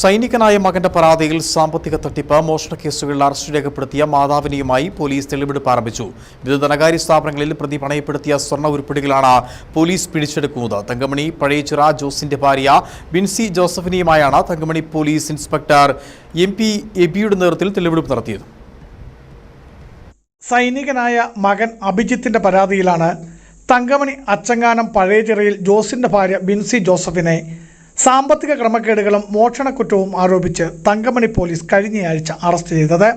സൈനികനായ മകന്റെ പരാതിയിൽ സാമ്പത്തിക തട്ടിപ്പ് മോഷണ കേസുകളിൽ അറസ്റ്റ് രേഖപ്പെടുത്തിയ മാതാവിനെയുമായി പോലീസ് തെളിവെടുപ്പ് ആരംഭിച്ചു. വിവിധ ധനകാര്യ സ്ഥാപനങ്ങളിൽ പ്രതി പണയപ്പെടുത്തിയ സ്വർണ ഉരുപ്പടികളാണ് പോലീസ് പിടിച്ചെടുക്കുന്നത്. തങ്കമണി പഴയച്ചിറ ജോസിന്റെ ഭാര്യ Binsy ജോസഫിനെയുമായാണ് Thankamani police inspector M P എബിയുടെ നേതൃത്വത്തിൽ തെളിവെടുപ്പ് നടത്തിയത്. സൈനികനായ മകൻ അഭിജിത്തിന്റെ പരാതിയിലാണ് തങ്കമണി അച്ചങ്ങാനം പഴയചിറയിൽ ജോസിന്റെ ഭാര്യ ബിൻസി ജോസഫിനെ സാമ്പത്തിക ക്രമക്കേടുകളും മോഷണക്കുറ്റവും ആരോപിച്ച് തങ്കമണി പോലീസ് കഴിഞ്ഞയാഴ്ച അറസ്റ്റ് ചെയ്തത്.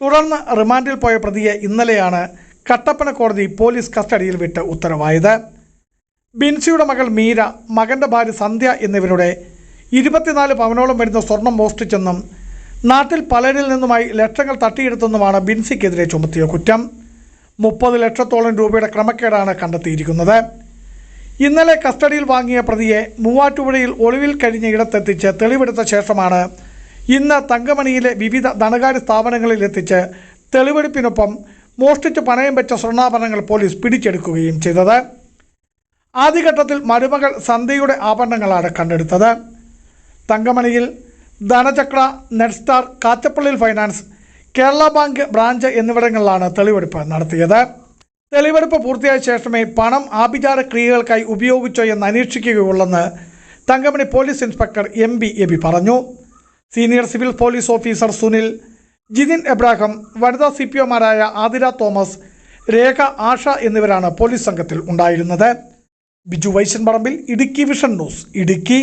തുടർന്ന് റിമാൻഡിൽ പോയ പ്രതിയെ ഇന്നലെയാണ് കട്ടപ്പന കോടതി പോലീസ് കസ്റ്റഡിയിൽ വിട്ട് ഉത്തരവായത്. ബിൻസിയുടെ മകൾ മീര മകന്റെ ഭാര്യ സന്ധ്യ എന്നിവരുടെ ഇരുപത്തിനാല് പവനോളം വരുന്ന സ്വർണം മോഷ്ടിച്ചെന്നും നാട്ടിൽ പലരിൽ നിന്നുമായി ലക്ഷങ്ങൾ തട്ടിയെടുത്തെന്നുമാണ് ബിൻസിക്കെതിരെ ചുമത്തിയ കുറ്റം. മുപ്പത് ലക്ഷത്തോളം രൂപയുടെ ക്രമക്കേടാണ് കണ്ടെത്തിയിരിക്കുന്നത്. ഇന്നലെ കസ്റ്റഡിയിൽ വാങ്ങിയ പ്രതിയെ മൂവാറ്റുപുഴയിൽ ഒളിവിൽ കഴിഞ്ഞ ഇടത്തെത്തിച്ച് തെളിവെടുത്ത ശേഷമാണ് ഇന്ന് തങ്കമണിയിലെ വിവിധ ധനകാര്യ സ്ഥാപനങ്ങളിൽ എത്തിച്ച് തെളിവെടുപ്പിനൊപ്പം മോഷ്ടിച്ച് പണയം വെച്ച സ്വർണാഭരണങ്ങൾ പോലീസ് പിടിച്ചെടുക്കുകയും ചെയ്തത്. ആദ്യഘട്ടത്തിൽ മരുമകൾ സന്ധ്യയുടെ ആഭരണങ്ങളാണ് കണ്ടെടുത്തത്. തങ്കമണിയിൽ Dhanachakra Netstar Kattappally finance Kerala bank branch എന്നിവിടങ്ങളിലാണ് തെളിവെടുപ്പ് നടത്തിയത്. തെളിവെടുപ്പ് പൂർത്തിയായ ശേഷമേ പണം ആഭിചാര ക്രിയകൾക്കായി ഉപയോഗിച്ചോ എന്ന് അന്വേഷിക്കുകയുള്ളെന്ന് Thankamani police inspector M B Aby പറഞ്ഞു. Senior civil police officer Sunil Jithin Ebrahim വനിതാ സി പി ഒമാരായ ആതിര തോമസ് രേഖ ആഷ എന്നിവരാണ് പോലീസ് സംഘത്തിൽ ഉണ്ടായിരുന്നത്. Biju Vaishan Parambil Idukki vision news Idukki.